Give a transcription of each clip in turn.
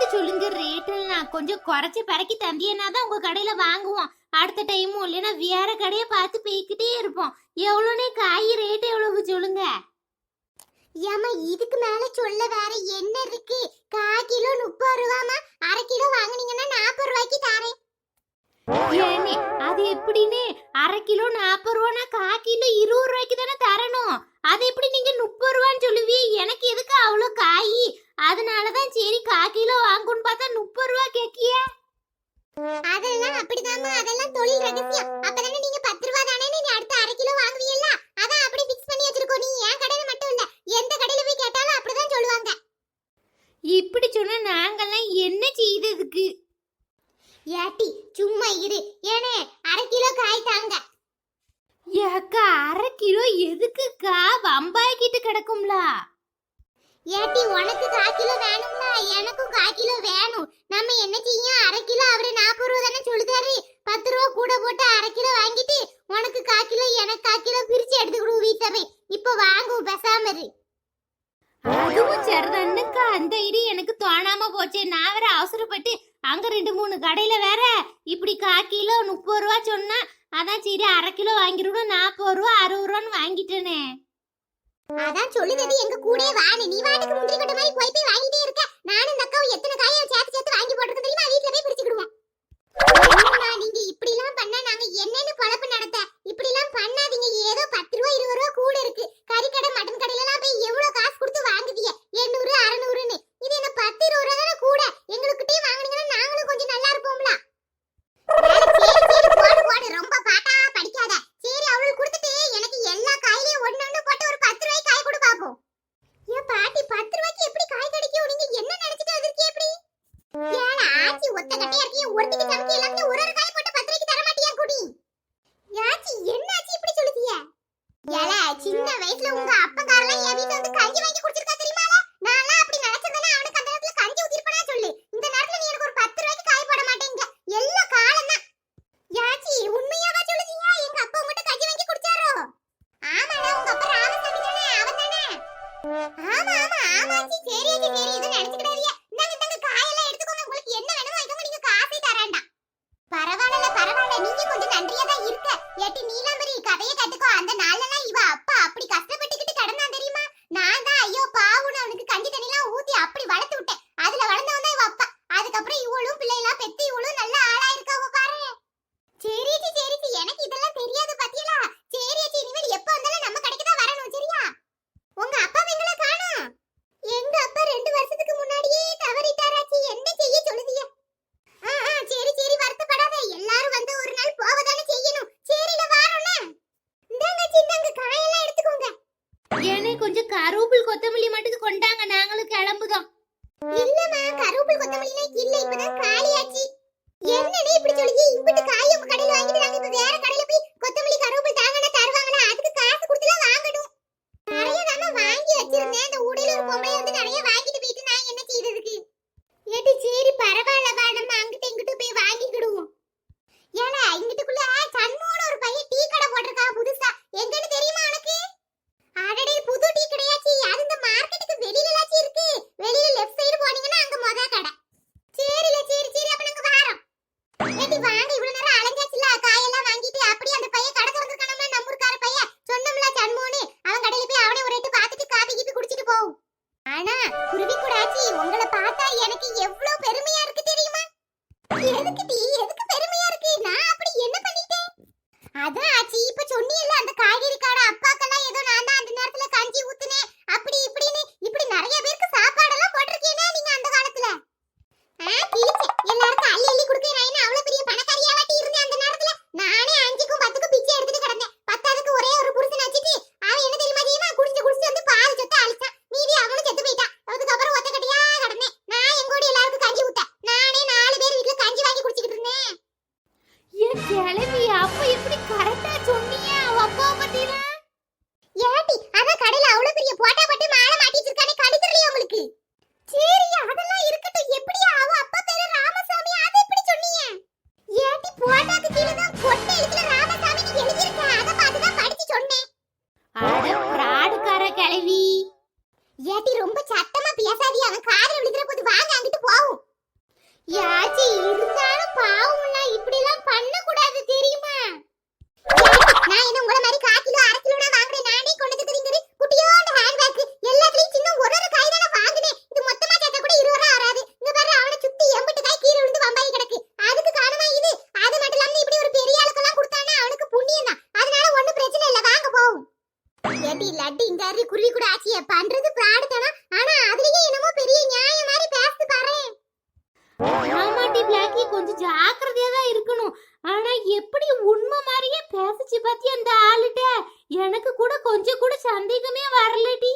பார்த்து சொல்லுங்க. ரேட்டு நான் கொஞ்சம் குறைச்சி பறக்கி தந்தியனா தான் உங்க கடையில வாங்குவோம். அடுத்த டைமும் இல்லைன்னா வேற கடையை பார்த்து போய்கிட்டே இருப்போம். எவ்வளோனே காய் ரேட் எவ்வளவு சொல்லுங்க. ஏமா இதுக்கு மேல சொல்ல வேற என்ன இருக்கு? கால் கிலோ முப்பது ரூபாமா அரை கிலோ வாங்குனீங்கன்னா நாற்பது ரூபாய்க்கு தாரேன். ஏனே அது எப்படின்னு அரை கிலோ நாற்பது ரூபானா கா கிலோ இருபது ரூபாய்க்கு தானே தரணும். அது எப்படி நீங்க முப்பது ரூபான்னு சொல்லுவீ? எனக்கு எதுக்கு அவ்வளோ காய்? அதனால தான் சரி கா கிலோ வாங்குன்னு பார்த்தா முப்பது ரூபா கேக்கிய அதெல்லாம் அப்படிதாம்மா. அதெல்லாம் தொழில் ரகசியம். அப்பதானே நீங்க பத்து ரூபா தானே நீ அடுத்த அரை கிலோ வாங்குவீல்ல? அதான் அப்படி ஃபிக்ஸ் பண்ணி வச்சிருக்கோம். நீ என் கடையில மட்டும் இல்ல எந்த கடையில போய் கேட்டாலும் அப்படிதான் சொல்லுவாங்க. இப்படி சொன்னா நாங்கெல்லாம் என்ன செய்ததுக்கு? ஏட்டி சும்மா இரு. ஏனே அரை கிலோ காய் தாங்க. ஏக்கா அரை கிலோ எதுக்குக்கா வம்பாய்கிட்டு கிடக்கும்ல. ஏட்டி உனக்கு கா கிலோ வேணும்ல? எனக்கும் கால் கிலோ வேணும். நம்ம என்ன செய்யும்? அரை கிலோ அவரு நாற்பது ரூபா தானே சொல்லுதாரு. பத்து ரூபா கூட போட்டு அரை கிலோ வாங்கிட்டு உனக்கு கால் கிலோ எனக்கு கா கிலோ பிரிச்சு எடுத்துக்கிடுவோம் வீட்டை போய் இப்போ வாங்கும் பெசாம இரு. அதுவும் சரிதானுக்கா அந்த இடி எனக்கு தோணாம போச்சு. நான் வேற அவசரப்பட்டு அங்க ரெண்டு மூணு கடையில வேற. இப்படி கா கிலோ முப்பது ரூபா சொன்னா அதான் சரி அரை கிலோ வாங்கிருவோம் நாற்பது ரூபா அறுபது ரூபான்னு வாங்கிட்டேனே. அதான் சொல்லுதது எங்க கூட வாணி நீ. வாட்டுக்கு முந்திரி கொட்ட மாதிரி போய் போய் வாங்கிட்டே இருக்க. நானும் இந்த அக்காவும் எத்தனை காயை சேர்த்து சேர்த்து வாங்கி போட்டு ஏடி லட்டு அரி குருவி கூட ஆச்சிய பண்றது பிராடு தானா ஆனா அதுலயே என்னமோ பெரிய நியாயம் மாதிரி பேசுது பாரு. ஆமாட்டி பிளாக்கி கொஞ்சம் ஜாக்கிரதையா தான் இருக்கணும். ஆனா எப்படி உண்மை மாதிரியே பேசிச்சு பத்தி அந்த ஆளுட்ட? எனக்கு கூட கொஞ்சம் கூட சந்தேகமே வரலடி.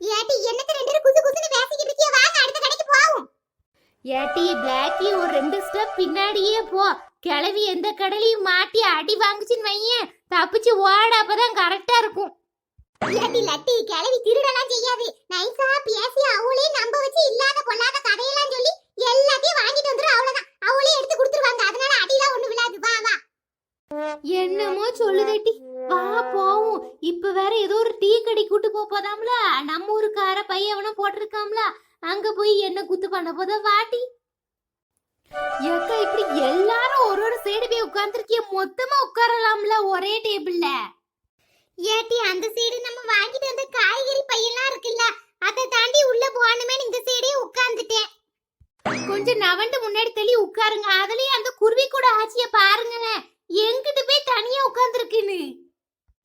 ஏடி என்னத்த ரெண்டு குசு குசுன்னு பேசிக்கிட்டு இருக்கிய? வாங்க அடுத்த கடைக்கு போவோம். ஏட்டி பிளாக்கி ஒரு ரெண்டு ஸ்டெப் பின்னாடியே போ. கிளவி எந்த கடலையும் மாட்டி அடி வாங்குச்சுன்னு வையேன். தப்பிச்சு ஓட அப்பதான் கரெக்டா இருக்கும். ஏடி லட்டி கிளவி திருடலாம் செய்யாது. நைஸா பேசி அவளே நம்ப வச்சு இல்லாத பொல்லாத கதையெல்லாம் சொல்லி எல்லாத்தையும் வாங்கிட்டு வந்துரும் அவ்வளவுதான். அவளே எடுத்து கொடுத்துருவாங்க. அதனால அடிலாம் ஒண்ணு விழாது. வா வா. என்னமோ சொல்லுதேட்டி வா போவோம். இப்ப வேற ஏதோ ஒரு டீ கடை கூட்டு போப் போதாம்ல? நம்ம ஊருக்கார பையவனும் போட்டிருக்காம்ல? அங்க போய் என்ன குத்து பண்ண போத வாட்டி. ஏக்கா இப்படி எல்லாரும் ஒரு ஒரு சைடு போய் உட்கார்ந்துருக்கிய மொத்தமா உட்காரலாம்ல ஒரே டேபிள்ல ஏட்டி அந்த சைடு நம்ம வாங்கிட்டு வந்த காய்கறி பையெல்லாம் இருக்குல்ல அதை தாண்டி உள்ள போகணுமே இந்த சைடே உட்கார்ந்துட்டேன். கொஞ்சம் நவண்டு முன்னாடி தள்ளி உட்காருங்க. அதுலயும் அந்த குருவி கூட ஆச்சிய பாருங்களேன். எங்கிட்டு போய் தனியா உட்கார்ந்துருக்குன்னு?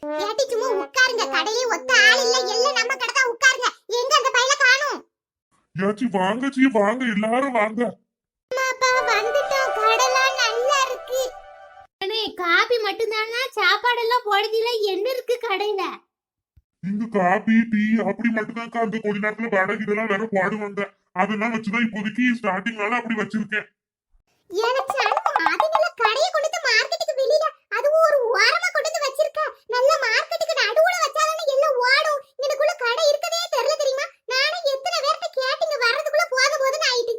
ஏட்டி சும்மா உட்காருங்க. கடையிலே ஒத்த ஆள் இல்ல. எல்லாம் நம்ம கடை தான் உட்காருங்க. எங்க அந்த பையில காணும்? யாச்சி வாங்க ஜி வாங்க. எல்லாரும் வாங்க. காபி மட்டும்தானா? சாப்பாடெல்லாம் போடுதில்ல என்ன இருக்கு கடையில? இங்க காபி டீ அப்படி மட்டும்தான் அந்த கொஞ்ச நேரத்துல வடகு இதெல்லாம் வேற பாடுவாங்க அதெல்லாம் வச்சுதான் இப்போதைக்கு ஸ்டார்டிங்னால அப்படி வச்சிருக்கேன். எனக்கு அதுங்கள கடையை கொண்டு வந்து மார்க்கெட்டுக்கு வெளியில அதுவும் ஒரு ஓரமா கொண்டு வந்து வச்சிருக்க நல்ல மார்க்கெட்டுக்கு நடுவுல வச்சாதானே எல்லாம் ஓடும் எனக்குள்ள கடை இருக்கதே தெரியல தெரியுமா நானும் எத்தனை பேர்ட்ட கேட்டுங்க வர்றதுக்குள்ள போத போதுன்னு ஆயிட்டு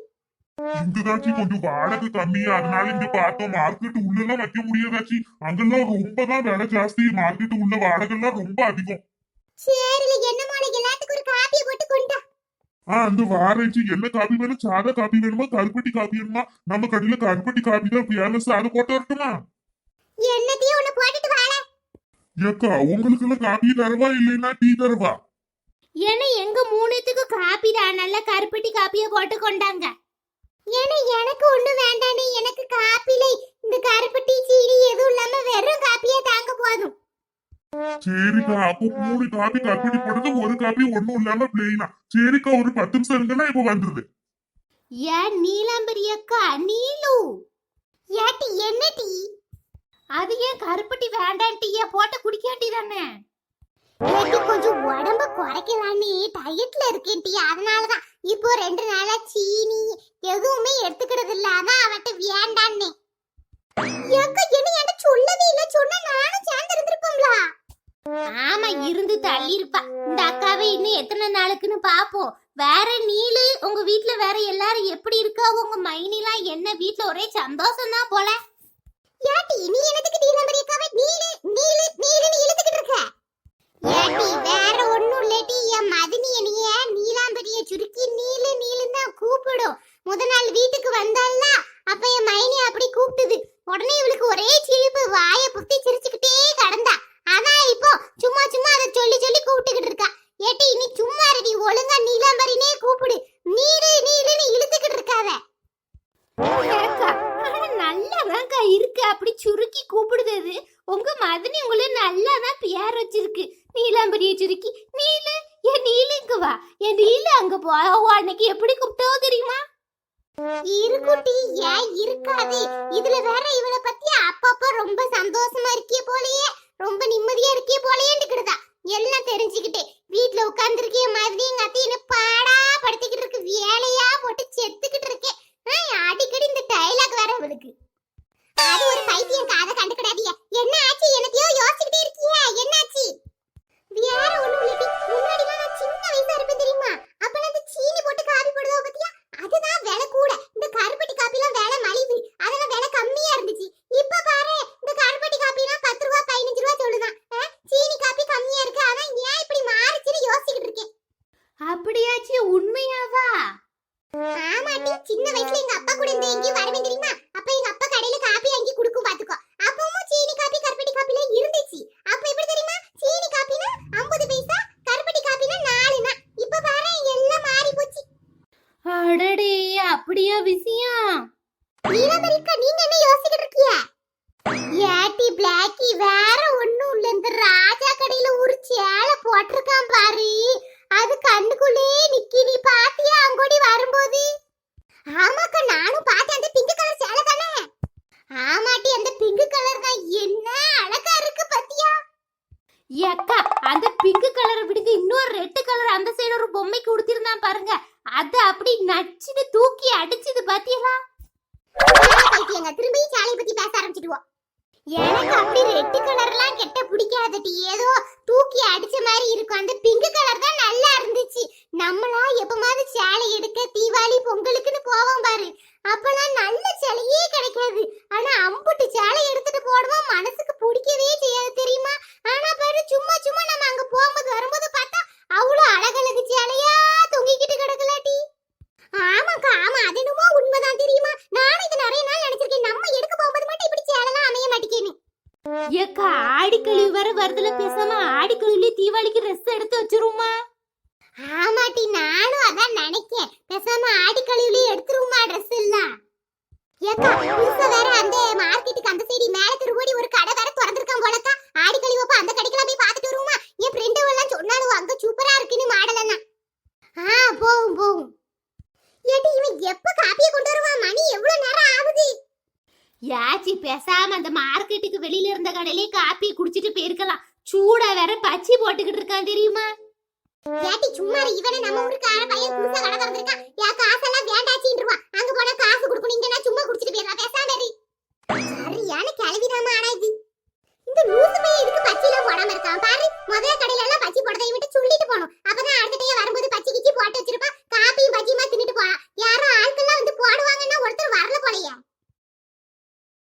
இங்கதாச்சி கொஞ்சம் வாடகை கம்மி அதனால இங்க பார்த்தோம் மார்க்கெட் உள்ளெல்லாம் வைக்க முடியாதாச்சி அங்கெல்லாம் ரொம்ப தான் விலை ஜாஸ்தி மார்க்கெட் உள்ள வாடகைலாம் ரொம்ப அதிகம் அந்த வாரஞ்சி என்ன காபி வேணும் சாதா காபி வேணுமா கருப்பட்டி காபி வேணுமா நம்ம கடையில கருப்பட்டி காபி தான் ஃபேமஸ் அதை போட்டு வரட்டுமா ஏக்கா உங்களுக்கு எல்லாம் காபி தரவா இல்லைன்னா டீ தரவா ஏன்னா எங்க மூணுத்துக்கு காபி தான் நல்ல கருப்பட்டி காப்பியை போட்டு கொண்டாங்க ஏன்னா எனக்கு ஒண்ணு வேண்டானே. எனக்கு காப்பில இந்த கருப்பட்டி சீனி எதுவும் இல்லாம வெறும் காப்பியே தாங்க போதும். சரிக்கா அப்போ மூணு காபி கருப்பட்டி போட்டது ஒரு காபி ஒண்ணும் இல்லாம பிளெயினா சரிக்கா ஒரு பத்து நிமிஷம் இருங்கன்னா இப்ப வந்துருது. ஏன் நீலாம்பரி அக்கா நீலு. ஏட்டி என்ன டீ அது ஏன் கருப்பட்டி வேண்டாம் டீயா போட்டு குடிக்க வேண்டியதானே? எனக்கு கொஞ்சம் உடம்ப குறைக்கலான்னு டயட்ல இருக்கேன் டீ அதனாலதான். இப்போ ரெண்டு நாளா சீனி எதுவுமே எடுத்துக்கிறது இல்ல. அதான் அவட்ட வேண்டான்னு ஏக்கா என்ன என்ன சொல்லவே இல்ல. சொன்னா நானும் சேர்ந்து இருந்திருப்போம்ல ஆமா இருந்து தள்ளி இருப்பா இந்த அக்காவை இன்னும் எத்தனை நாளுக்குன்னு பாப்போம் வேற நீலு உங்க வீட்ல வேற எல்லாரும் எப்படி இருக்கா உங்க மைனிலாம் என்ன? வீட்ல ஒரே சந்தோஷம் தான் போல. ஏட்டி நீ என்னத்துக்கு டீ நம்பர் இருக்காவே நீலு நீலு நீலுன்னு இழுத்துக்கிட்டு இருக்க? வேற ஒண்ணும் இல்லட்டி என் மதினி என்னைய நீலாம்பரிய சுருக்கி நீலு நீலுன்னு தான் கூப்பிடும். முத நாள் வீட்டுக்கு வந்தால அப்ப என் மைனி அப்படி கூப்பிட்டுது. உடனே இவளுக்கு ஒரே சிரிப்பு வாயை புத்தி சிரிச்சுக்கிட்டே கடந்தா அதான் இப்போ சும்மா சும்மா அதை சொல்லி சொல்லி கூப்பிட்டுக்கிட்டு இருக்கா ஏட்டி நீ சும்மா ரெடி ஒழுங்கா நீலாம்பரினே கூப்பிடு நீலு நீலுன்னு இழுத்துக்கிட்டு இருக்காத ஏக்கா, ஆனா நல்லாதான்க்கா இருக்கு அப்படி சுருக்கி கூப்பிடுது அது. உங்க மதனி உங்களை நல்லாதான் பேர் வச்சிருக்கு நீலாம்பரிய சுருக்கி நீலு என் நீலு இங்க வா என் நீலு அங்க போ அன்னைக்கு எப்படி கூப்பிட்டோ தெரியுமா இருக்குட்டி ஏன் இருக்காது. இதுல வேற இவளை பத்தி அப்பப்ப ரொம்ப சந்தோஷமா இருக்கிய போலயே ரொம்ப நிம்மதியா இருக்கிய போலயேன்னுக்கிடுதா. எல்லாம் தெரிஞ்சுக்கிட்டே வீட்ல உட்கார்ந்துருக்கிய மாதிரி எங்க அத்தை என்ன பாடா படுத்திக்கிட்டு இருக்கு வேலையா போட்டு செத்துக்கிட்டு இருக்கேன் அடிக்கடி இந்த டைலாக் வேற இவளுக்கு. அது ஒரு பைத்தியம் காதை கண்டுக்கிடாதீங்க. என்ன ஆச்சு? என்னத்தையோ யோசிச்சுக்கிட்டே இருக்கு சின்ன வயசுல எங்க அப்பா கூட இருந்து எங்கேயும் வரவே பேசாதங்க திரும்பியும் சேலையை பத்தி பேச ஆரம்பிச்சிடுவோம். எனக்கு அப்படி ரெட் கலர்லாம் கெட்ட பிடிக்காதடி. ஏதோ தூக்கி அடிச்ச மாதிரி இருக்கும். அந்த பிங்க் கலர் தான் நல்லா இருந்துச்சு. நம்மளா எப்பமாவது சேலை எடுக்க தீபாவளி பொங்கலுக்குன்னு போவோம் பாரு. அப்பெல்லாம் நல்ல சேலையே கிடைக்காது. ஆனா அம்புட்டு சேலை எடுத்துட்டு போடுவோம். மனசுக்கு பிடிக்கவே செய்யாது தெரியுமா? ஆனா பாரு சும்மா சும்மா நம்ம அங்க போகும்போது வரும்போது வருதுல பேசாம ஆடிக்கு கோயிலே தீபாவளிக்கு ட்ரெஸ் சும்மா இவனை நம்ம ஊருக்கார பையன் புதுசா கடை திறந்திருக்கான் யா காசெல்லாம் வேண்டாச்சின்றுவா அங்க போனா காசு கொடுக்கணும் இங்க சும்மா குடிச்சிட்டு போயிடலாம் பேசாம இரு. சரியான கிளவிதாமா ஆனா இது. இந்த லூசு பையன் இதுக்கு பச்சையெல்லாம் போடாம இருக்கான்? பாரு முதல் கடையில எல்லாம் பச்சை போடுறதை விட்டு சொல்லிட்டு போனோம். அப்பதான் அடுத்த டைம் வரும்போது பச்சி கிச்சி போட்டு வச்சிருப்பா காப்பியும் பச்சியுமா தின்னுட்டு போறான் யாரும் ஆட்கள்லாம் வந்து போடுவாங்கன்னா ஒருத்தர் வரல போலையா.